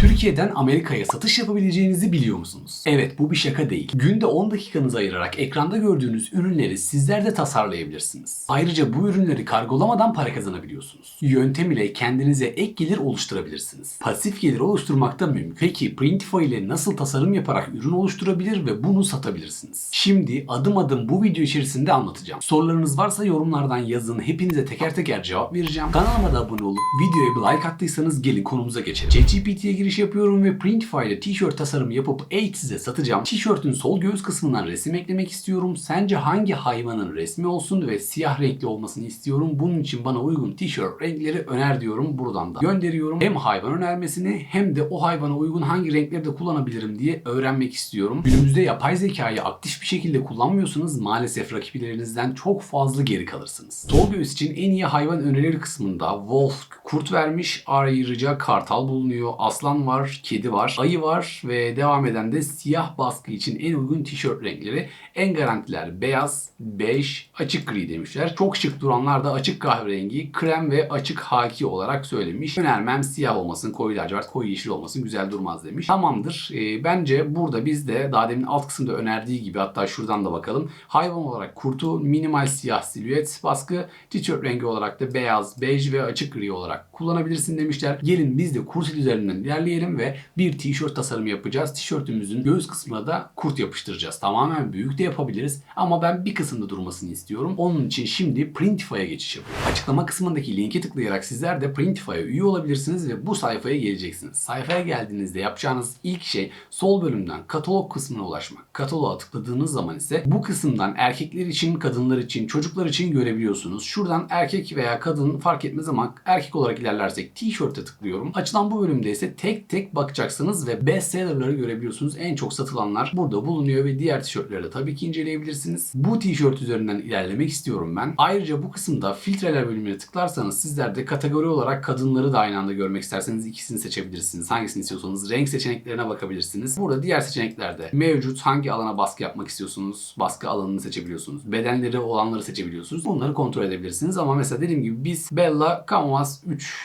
Türkiye'den Amerika'ya satış yapabileceğinizi biliyor musunuz? Evet bu bir şaka değil. Günde 10 dakikanızı ayırarak ekranda gördüğünüz ürünleri sizler de tasarlayabilirsiniz. Ayrıca bu ürünleri kargolamadan para kazanabiliyorsunuz. Yöntem ile kendinize ek gelir oluşturabilirsiniz. Pasif gelir oluşturmak da mümkün. Peki Printify ile nasıl tasarım yaparak ürün oluşturabilir ve bunu satabilirsiniz? Şimdi adım adım bu video içerisinde anlatacağım. Sorularınız varsa yorumlardan yazın. Hepinize teker teker cevap vereceğim. Kanalıma da abone olup videoya bir like attıysanız gelin konumuza geçelim. ChatGPT'ye giriş yapıyorum ve Printify ile tişört tasarımı yapıp Aid size satacağım. Tişörtün sol göğüs kısmından resim eklemek istiyorum. Sence hangi hayvanın resmi olsun ve siyah renkli olmasını istiyorum. Bunun için bana uygun tişört renkleri öner diyorum. Buradan da gönderiyorum. Hem hayvan önermesini hem de o hayvana uygun hangi renkleri de kullanabilirim diye öğrenmek istiyorum. Günümüzde yapay zekayı aktif bir şekilde kullanmıyorsanız maalesef rakiplerinizden çok fazla geri kalırsınız. Sol göğüs için en iyi hayvan önerileri kısmında Wolf kurt vermiş, ayrıca kartal bulunuyor, aslan var, kedi var, ayı var ve devam eden de siyah baskı için en uygun tişört renkleri. En garantiler beyaz, bej, açık gri demişler. Çok şık duranlar da açık kahverengi, krem ve açık haki olarak söylemiş. Önermem siyah olmasın, koyu lacivert, koyu yeşil olmasın güzel durmaz demiş. Tamamdır. Ee, bence burada biz de daha demin alt kısımda önerdiği gibi hatta şuradan da bakalım. Hayvan olarak kurtu, minimal siyah silüet baskı, tişört rengi olarak da beyaz, bej ve açık gri olarak kullanabilirsin demişler. Gelin biz de kurt üzerinden ilerleyelim ve bir tişört tasarımı yapacağız. Tişörtümüzün göğüs kısmına da kurt yapıştıracağız. Tamamen büyük de yapabiliriz ama ben bir kısımda durmasını istiyorum. Onun için şimdi Printify'a geçiş yapıyorum. Açıklama kısmındaki linke tıklayarak sizler de Printify'a üye olabilirsiniz ve bu sayfaya geleceksiniz. Sayfaya geldiğinizde yapacağınız ilk şey sol bölümden katalog kısmına ulaşmak. Kataloğa tıkladığınız zaman ise bu kısımdan erkekler için, kadınlar için, çocuklar için görebiliyorsunuz. Şuradan erkek veya kadın fark etmez ama erkek olarak ilerlersek tişörte tıklıyorum. Açılan bu bölümde ise tek tek bakacaksınız ve bestsellerları görebiliyorsunuz. En çok satılanlar burada bulunuyor ve diğer tişörtleri de tabii ki inceleyebilirsiniz. Bu tişört üzerinden ilerlemek istiyorum ben. Ayrıca bu kısımda filtreler bölümüne tıklarsanız sizler de kategori olarak kadınları da aynı anda görmek isterseniz ikisini seçebilirsiniz. Hangisini istiyorsanız renk seçeneklerine bakabilirsiniz. Burada diğer seçeneklerde mevcut hangi alana baskı yapmak istiyorsunuz. Baskı alanını seçebiliyorsunuz. Bedenleri olanları seçebiliyorsunuz. Bunları kontrol edebilirsiniz ama mesela dediğim gibi biz Bella Canvas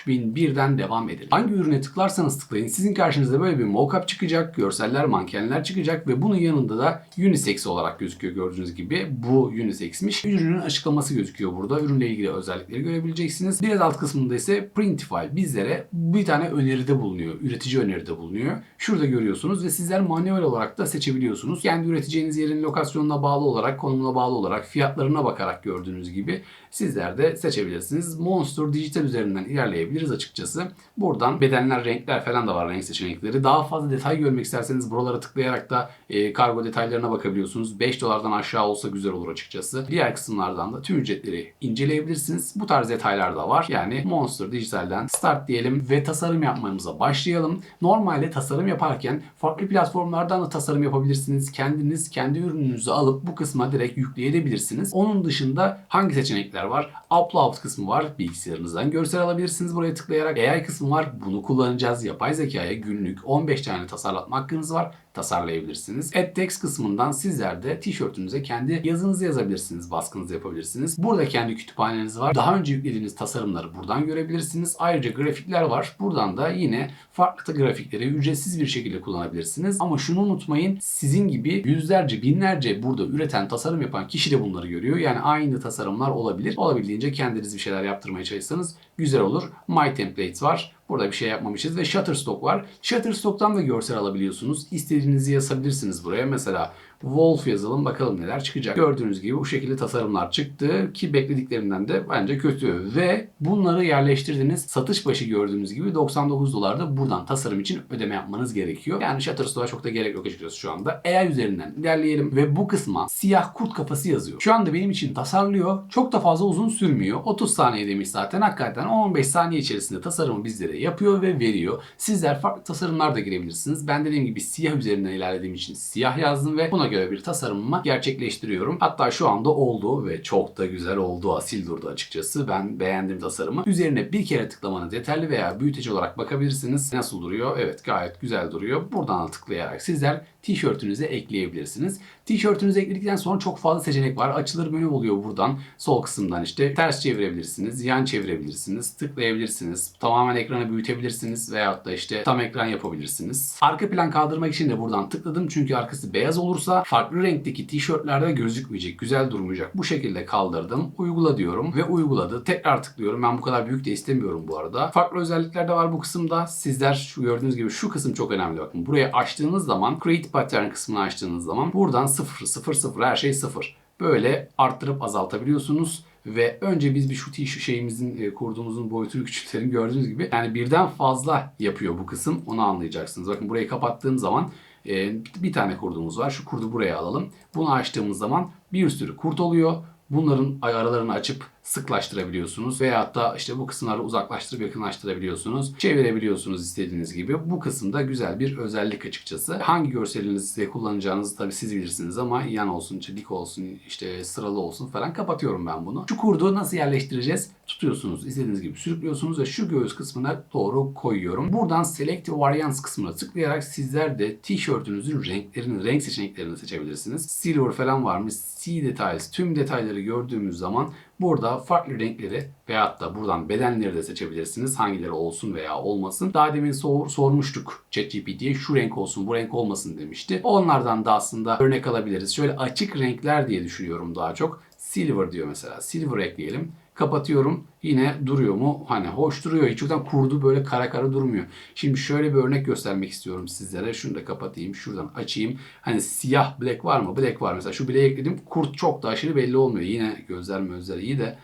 3001'den devam edelim. Hangi ürüne tıklarsanız tıklayın sizin karşınıza böyle bir mockup çıkacak. Görseller, mankenler çıkacak ve bunun yanında da unisex olarak gözüküyor gördüğünüz gibi. Bu unisex'miş. Ürünün açıklaması gözüküyor burada. Ürünle ilgili özellikleri görebileceksiniz. Biraz alt kısmında ise Printify bizlere bir tane öneride bulunuyor. Üretici öneride bulunuyor. Şurada görüyorsunuz ve sizler manuel olarak da seçebiliyorsunuz. Kendi üreteceğiniz yerin lokasyonuna bağlı olarak, konumuna bağlı olarak, fiyatlarına bakarak gördüğünüz gibi sizler de seçebilirsiniz. Monster Dijital üzerinden ilerleyebiliriz açıkçası. Buradan bedenler, renkler falan da var renk seçenekleri. Daha fazla detay görmek isterseniz buralara tıklayarak da e, kargo detaylarına bakabiliyorsunuz. 5 dolardan aşağı olsa güzel olur açıkçası. Diğer kısımlardan da tüm ücretleri inceleyebilirsiniz. Bu tarz detaylar da var. Yani Monster Dijital'den start diyelim ve tasarım yapmamıza başlayalım. Normalde tasarım yaparken farklı platformlardan da tasarım yapabilirsiniz. Kendiniz kendi ürününüzü alıp bu kısma direkt yükleyebilirsiniz. Onun dışında hangi seçenekler var? Upload kısmı var. Bilgisayarınızdan görsel alabilirsiniz buraya tıklayarak. AI kısmı var. Bunu kullanacağız. Yapay zekaya günlük 15 tane tasarlatma hakkınız var tasarlayabilirsiniz. Add kısmından sizler de tişörtünüze kendi yazınızı yazabilirsiniz, baskınızı yapabilirsiniz. Burada kendi kütüphaneniz var. Daha önce yüklediğiniz tasarımları buradan görebilirsiniz. Ayrıca grafikler var. Buradan da yine farklı grafikleri ücretsiz bir şekilde kullanabilirsiniz. Ama şunu unutmayın. Sizin gibi yüzlerce, binlerce burada üreten, tasarım yapan kişi de bunları görüyor. Yani aynı tasarımlar olabilir. Olabildiğince kendiniz bir şeyler yaptırmaya çalışsanız güzel olur. My Templates var. Burada bir şey yapmamışız ve Shutterstock var. Shutterstock'tan da görsel alabiliyorsunuz. İstediğinizi yazabilirsiniz buraya. Mesela Wolf yazalım bakalım neler çıkacak. Gördüğünüz gibi bu şekilde tasarımlar çıktı ki beklediklerinden de bence kötü. Ve bunları yerleştirdiniz. Satış başı gördüğünüz gibi 99 dolarda buradan tasarım için ödeme yapmanız gerekiyor. Yani Shutterstock'a çok da gerek yok açıkçası şu anda. AI üzerinden ilerleyelim ve bu kısma siyah kurt kafası yazıyor. Şu anda benim için tasarlıyor. Çok da fazla uzun sürmüyor. 30 saniye demiş zaten. Hakikaten 15 saniye içerisinde tasarımı bizlere yapıyor ve veriyor. Sizler farklı tasarımlar da girebilirsiniz. Ben dediğim gibi siyah üzerinden ilerlediğim için siyah yazdım ve buna göre bir tasarımımı gerçekleştiriyorum. Hatta şu anda oldu ve çok da güzel oldu. Asil durdu açıkçası. Ben beğendim tasarımı. Üzerine bir kere tıklamanız yeterli veya büyüteci olarak bakabilirsiniz. Nasıl duruyor? Evet gayet güzel duruyor. Buradan tıklayarak sizler tişörtünüze ekleyebilirsiniz. Tişörtünüzü ekledikten sonra çok fazla seçenek var. Açılır menü oluyor buradan. Sol kısımdan işte ters çevirebilirsiniz, yan çevirebilirsiniz, tıklayabilirsiniz. Tamamen ekran ekranı büyütebilirsiniz veyahut da işte tam ekran yapabilirsiniz. Arka plan kaldırmak için de buradan tıkladım çünkü arkası beyaz olursa farklı renkteki tişörtlerde gözükmeyecek, güzel durmayacak. Bu şekilde kaldırdım. Uygula diyorum ve uyguladı. Tekrar tıklıyorum. Ben bu kadar büyük de istemiyorum bu arada. Farklı özellikler de var bu kısımda. Sizler şu gördüğünüz gibi şu kısım çok önemli bakın. Buraya açtığınız zaman Create Pattern kısmını açtığınız zaman buradan 0 0 0 her şey 0. Böyle arttırıp azaltabiliyorsunuz ve önce biz bir şu t şeyimizin e, kurduğumuzun boyutunu küçültelim gördüğünüz gibi. Yani birden fazla yapıyor bu kısım. Onu anlayacaksınız. Bakın burayı kapattığım zaman e, bir tane kurdumuz var. Şu kurdu buraya alalım. Bunu açtığımız zaman bir sürü kurt oluyor. Bunların aralarını açıp sıklaştırabiliyorsunuz. Veyahut da işte bu kısımları uzaklaştırıp yakınlaştırabiliyorsunuz. Çevirebiliyorsunuz istediğiniz gibi. Bu kısımda güzel bir özellik açıkçası. Hangi görselinizi kullanacağınızı tabii siz bilirsiniz ama yan olsun, dik olsun, işte sıralı olsun falan kapatıyorum ben bunu. Şu kurdu nasıl yerleştireceğiz? Tutuyorsunuz, istediğiniz gibi sürüklüyorsunuz ve şu göğüs kısmına doğru koyuyorum. Buradan Select Variants kısmına tıklayarak sizler de tişörtünüzün renklerini, renk seçeneklerini seçebilirsiniz. Silver falan varmış, C Details, tüm detayları gördüğümüz zaman Burada farklı renkleri veyahut da buradan bedenleri de seçebilirsiniz. Hangileri olsun veya olmasın. Daha demin sor, sormuştuk ChatGPT'ye şu renk olsun bu renk olmasın demişti. Onlardan da aslında örnek alabiliriz. Şöyle açık renkler diye düşünüyorum daha çok. Silver diyor mesela. Silver ekleyelim. Kapatıyorum. Yine duruyor mu? Hani hoş duruyor. Hiç yoktan kurdu böyle kara kara durmuyor. Şimdi şöyle bir örnek göstermek istiyorum sizlere. Şunu da kapatayım. Şuradan açayım. Hani siyah black var mı? Black var mesela. Şu black ekledim. Kurt çok da aşırı belli olmuyor. Yine gözler mözler iyi de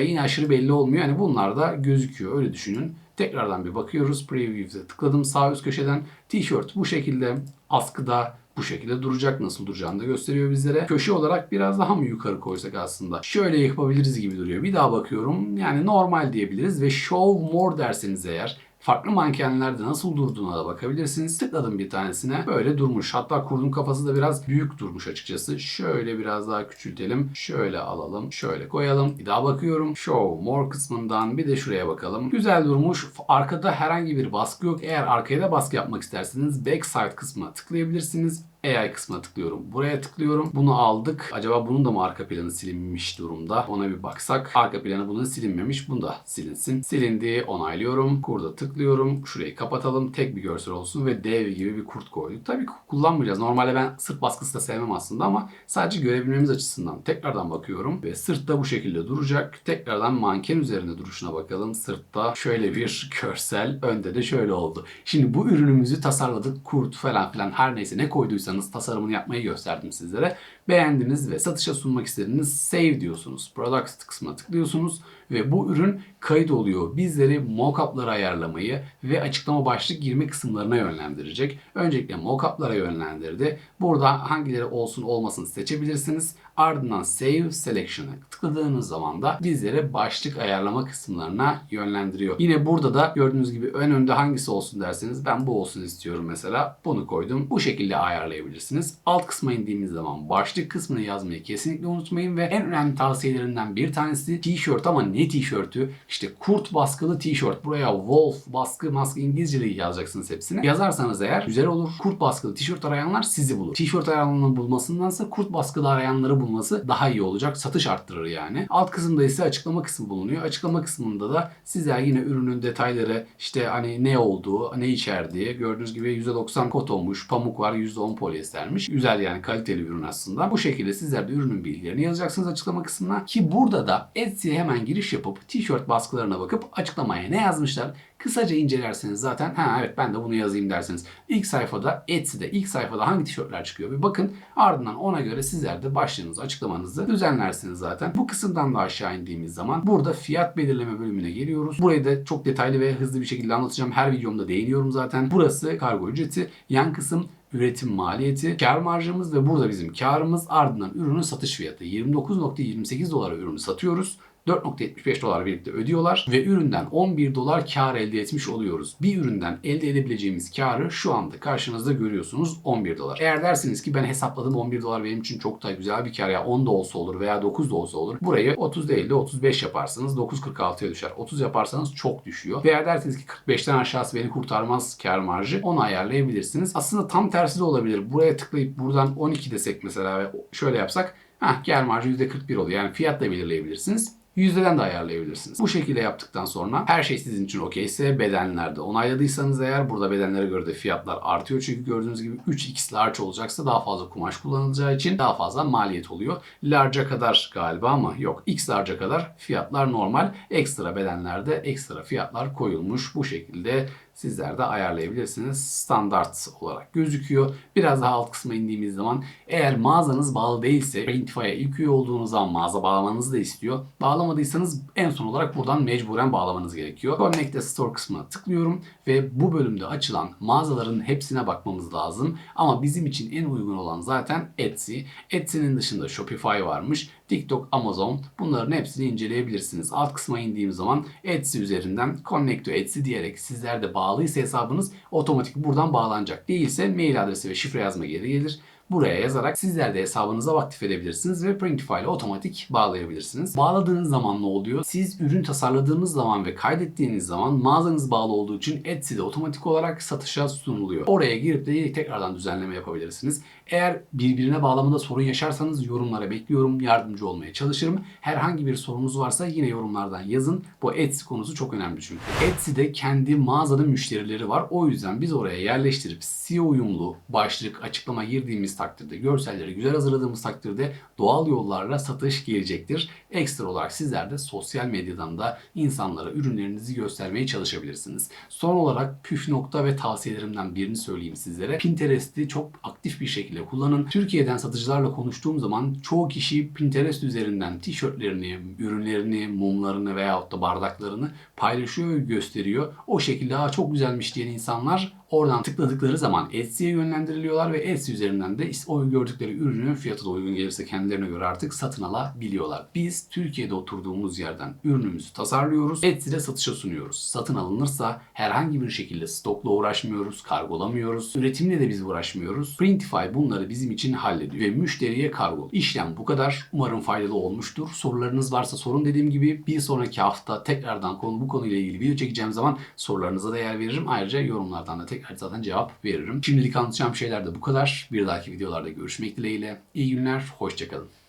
yine aşırı belli olmuyor. Yani bunlar da gözüküyor. Öyle düşünün. Tekrardan bir bakıyoruz. Preview'e tıkladım sağ üst köşeden. Tişört bu şekilde askıda bu şekilde duracak. Nasıl duracağını da gösteriyor bizlere. Köşe olarak biraz daha mı yukarı koysak aslında? Şöyle yapabiliriz gibi duruyor. Bir daha bakıyorum. Yani normal diyebiliriz ve show more derseniz eğer Farklı mankenlerde nasıl durduğuna da bakabilirsiniz. Tıkladım bir tanesine. Böyle durmuş. Hatta kurdun kafası da biraz büyük durmuş açıkçası. Şöyle biraz daha küçültelim. Şöyle alalım. Şöyle koyalım. Bir daha bakıyorum. Show more kısmından bir de şuraya bakalım. Güzel durmuş. Arkada herhangi bir baskı yok. Eğer arkaya da baskı yapmak isterseniz backside kısmına tıklayabilirsiniz. AI kısmına tıklıyorum. Buraya tıklıyorum. Bunu aldık. Acaba bunun da mı arka planı silinmiş durumda? Ona bir baksak. Arka planı bunun silinmemiş. Bunu da silinsin. Silindi. Onaylıyorum. Kurda tıklıyorum. Şurayı kapatalım. Tek bir görsel olsun ve dev gibi bir kurt koyduk. Tabii kullanmayacağız. Normalde ben sırt baskısı da sevmem aslında ama sadece görebilmemiz açısından tekrardan bakıyorum. Ve sırtta bu şekilde duracak. Tekrardan manken üzerinde duruşuna bakalım. Sırtta şöyle bir görsel. Önde de şöyle oldu. Şimdi bu ürünümüzü tasarladık. Kurt falan filan her neyse ne koyduysa istiyorsanız tasarımını yapmayı gösterdim sizlere. Beğendiniz ve satışa sunmak istediğiniz save diyorsunuz. Product kısmına tıklıyorsunuz ve bu ürün kayıt oluyor. Bizleri mockup'ları ayarlamayı ve açıklama başlık girme kısımlarına yönlendirecek. Öncelikle mockup'lara yönlendirdi. Burada hangileri olsun olmasın seçebilirsiniz. Ardından Save Selection'a tıkladığınız zaman da bizleri başlık ayarlama kısımlarına yönlendiriyor. Yine burada da gördüğünüz gibi ön önde hangisi olsun derseniz ben bu olsun istiyorum mesela. Bunu koydum. Bu şekilde ayarlayabilirsiniz. Alt kısma indiğimiz zaman başlık kısmını yazmayı kesinlikle unutmayın ve en önemli tavsiyelerinden bir tanesi tişört ama ne tişörtü? İşte kurt baskılı tişört. Buraya wolf baskı maskı İngilizce'de yazacaksınız hepsini. Yazarsanız eğer güzel olur. Kurt baskılı tişört arayanlar sizi bulur. Tişört arayanların bulmasındansa kurt baskılı arayanları bulması daha iyi olacak. Satış arttırır yani. Alt kısımda ise açıklama kısmı bulunuyor. Açıklama kısmında da sizler yine ürünün detayları işte hani ne olduğu, ne içerdiği gördüğünüz gibi %90 kotonmuş, pamuk var, %10 polyestermiş. Güzel yani kaliteli bir ürün aslında. Bu şekilde sizler de ürünün bilgilerini yazacaksınız açıklama kısmına ki burada da Etsy'ye hemen giriş yapıp tişört baskılarına bakıp açıklamaya ne yazmışlar Kısaca incelerseniz zaten ha evet ben de bunu yazayım derseniz ilk sayfada Etsy'de ilk sayfada hangi tişörtler çıkıyor bir bakın ardından ona göre sizler de başlığınızı açıklamanızı düzenlersiniz zaten. Bu kısımdan da aşağı indiğimiz zaman burada fiyat belirleme bölümüne geliyoruz. Burayı da çok detaylı ve hızlı bir şekilde anlatacağım. Her videomda değiniyorum zaten. Burası kargo ücreti. Yan kısım üretim maliyeti, kar marjımız ve burada bizim karımız ardından ürünün satış fiyatı. 29.28 dolara ürünü satıyoruz. 4.75 dolar birlikte ödüyorlar ve üründen 11 dolar kar elde etmiş oluyoruz. Bir üründen elde edebileceğimiz karı şu anda karşınızda görüyorsunuz 11 dolar. Eğer dersiniz ki ben hesapladım 11 dolar benim için çok da güzel bir kar ya 10 da olsa olur veya 9 da olsa olur. Burayı 30 değil de 35 yaparsınız 9.46'ya düşer. 30 yaparsanız çok düşüyor. Veya dersiniz ki 45'ten aşağısı beni kurtarmaz kar marjı onu ayarlayabilirsiniz. Aslında tam tersi de olabilir. Buraya tıklayıp buradan 12 desek mesela ve şöyle yapsak Heh, kar marjı %41 oluyor. Yani fiyat da belirleyebilirsiniz. Yüzdeden de ayarlayabilirsiniz. Bu şekilde yaptıktan sonra her şey sizin için okeyse bedenlerde onayladıysanız eğer burada bedenlere göre de fiyatlar artıyor. Çünkü gördüğünüz gibi 3x large olacaksa daha fazla kumaş kullanılacağı için daha fazla maliyet oluyor. Large'a kadar galiba ama yok. X large'a kadar fiyatlar normal. Ekstra bedenlerde ekstra fiyatlar koyulmuş. Bu şekilde sizler de ayarlayabilirsiniz. Standart olarak gözüküyor. Biraz daha alt kısma indiğimiz zaman eğer mağazanız bağlı değilse Printify'a ilk üye olduğunuz zaman mağaza bağlamanızı da istiyor. Bağlamadıysanız en son olarak buradan mecburen bağlamanız gerekiyor. Connect a Store kısmına tıklıyorum ve bu bölümde açılan mağazaların hepsine bakmamız lazım. Ama bizim için en uygun olan zaten Etsy. Etsy'nin dışında Shopify varmış. TikTok, Amazon bunların hepsini inceleyebilirsiniz. Alt kısma indiğim zaman Etsy üzerinden Connect to Etsy diyerek sizler de bağlıysa hesabınız otomatik buradan bağlanacak. Değilse mail adresi ve şifre yazma geri gelir. Buraya yazarak sizler de hesabınıza aktif edebilirsiniz ve Printify ile otomatik bağlayabilirsiniz. Bağladığınız zaman ne oluyor? Siz ürün tasarladığınız zaman ve kaydettiğiniz zaman mağazanız bağlı olduğu için Etsy'de otomatik olarak satışa sunuluyor. Oraya girip de tekrardan düzenleme yapabilirsiniz. Eğer birbirine bağlamada sorun yaşarsanız yorumlara bekliyorum. Yardımcı olmaya çalışırım. Herhangi bir sorunuz varsa yine yorumlardan yazın. Bu Etsy konusu çok önemli çünkü. Etsy'de kendi mağazada müşterileri var. O yüzden biz oraya yerleştirip SEO uyumlu başlık, açıklama girdiğimiz takdirde, görselleri güzel hazırladığımız takdirde doğal yollarla satış gelecektir. Ekstra olarak sizler de sosyal medyadan da insanlara ürünlerinizi göstermeye çalışabilirsiniz. Son olarak püf nokta ve tavsiyelerimden birini söyleyeyim sizlere. Pinterest'i çok aktif bir şekilde kullanın. Türkiye'den satıcılarla konuştuğum zaman çoğu kişi Pinterest üzerinden tişörtlerini, ürünlerini, mumlarını veyahut da bardaklarını paylaşıyor ve gösteriyor. O şekilde çok güzelmiş diyen insanlar oradan tıkladıkları zaman Etsy'ye yönlendiriliyorlar ve Etsy üzerinden de o gördükleri ürünün fiyatı da uygun gelirse kendilerine göre artık satın alabiliyorlar. Biz Türkiye'de oturduğumuz yerden ürünümüzü tasarlıyoruz. Etsy'de satışa sunuyoruz. Satın alınırsa herhangi bir şekilde stokla uğraşmıyoruz, kargolamıyoruz. Üretimle de biz uğraşmıyoruz. Printify bunları bizim için hallediyor ve müşteriye kargo. İşlem bu kadar. Umarım faydalı olmuştur. Sorularınız varsa sorun dediğim gibi bir sonraki hafta tekrardan konu bu konuyla ilgili video çekeceğim zaman sorularınıza da yer veririm. Ayrıca yorumlardan da tekrar zaten cevap veririm. Şimdilik anlatacağım şeyler de bu kadar. Bir dahaki videolarda görüşmek dileğiyle. İyi günler, hoşçakalın.